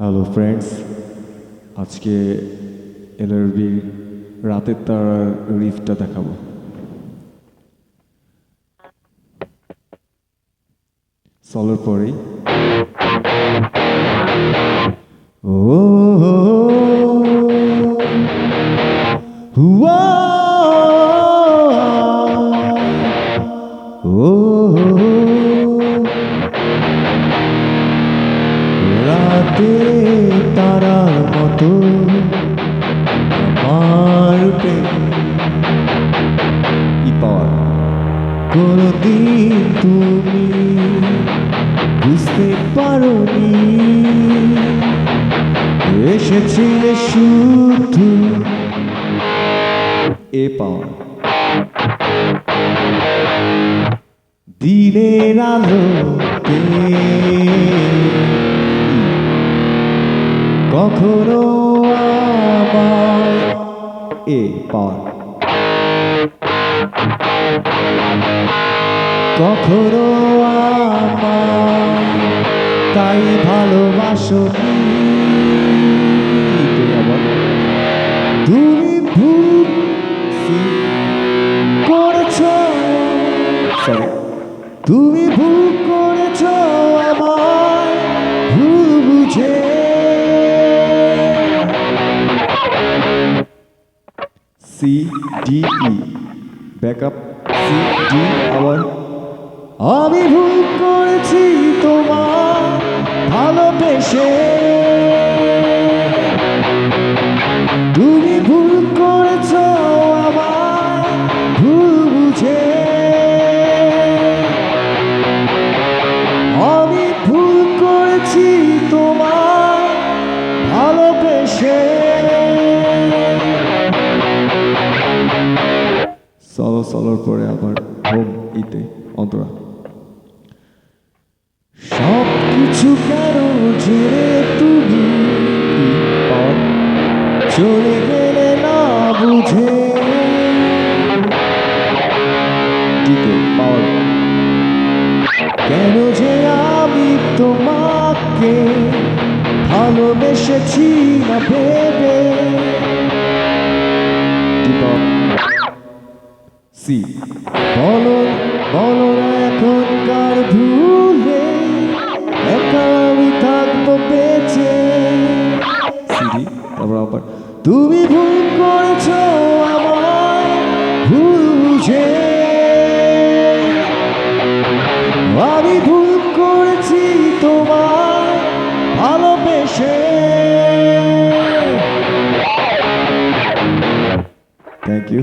Hello friends আজকে LRB রাতের তারার রিফটা দেখাবো সলোর পরেই ও হুয়া ও রাতে তারার মতো পাওয়ার? কোনদিন তুমি বুঝতে পারোনি। এসেছিলে শুধু এ পাওয়ার। দিনের আলোতে কখনো এ পাওয়ার কখনো তাই ভালোবাসো? তুমি ভুল তুমি ভুল C D E backup C D আবার। আমি ভুল করেছি তোমার ভালোবেসে। তুমি সলোর পরে আবার হোম ইতে, অন্তরা। সব কিছু কেন তুমি? চলে গেলে না বুঝে। কেন যে আমি তোমাকে ভালোবেসেছি না ভেবে? সি। বলো বলো এখনকার ভুলে, একা আমি থাকব বেঁচে। সিডি তারপর আবার, তুমি ভুল করেছ আমায় ভুল বুঝে। আমি ভুল করেছি তোমায় ভালোবেসে। Thank you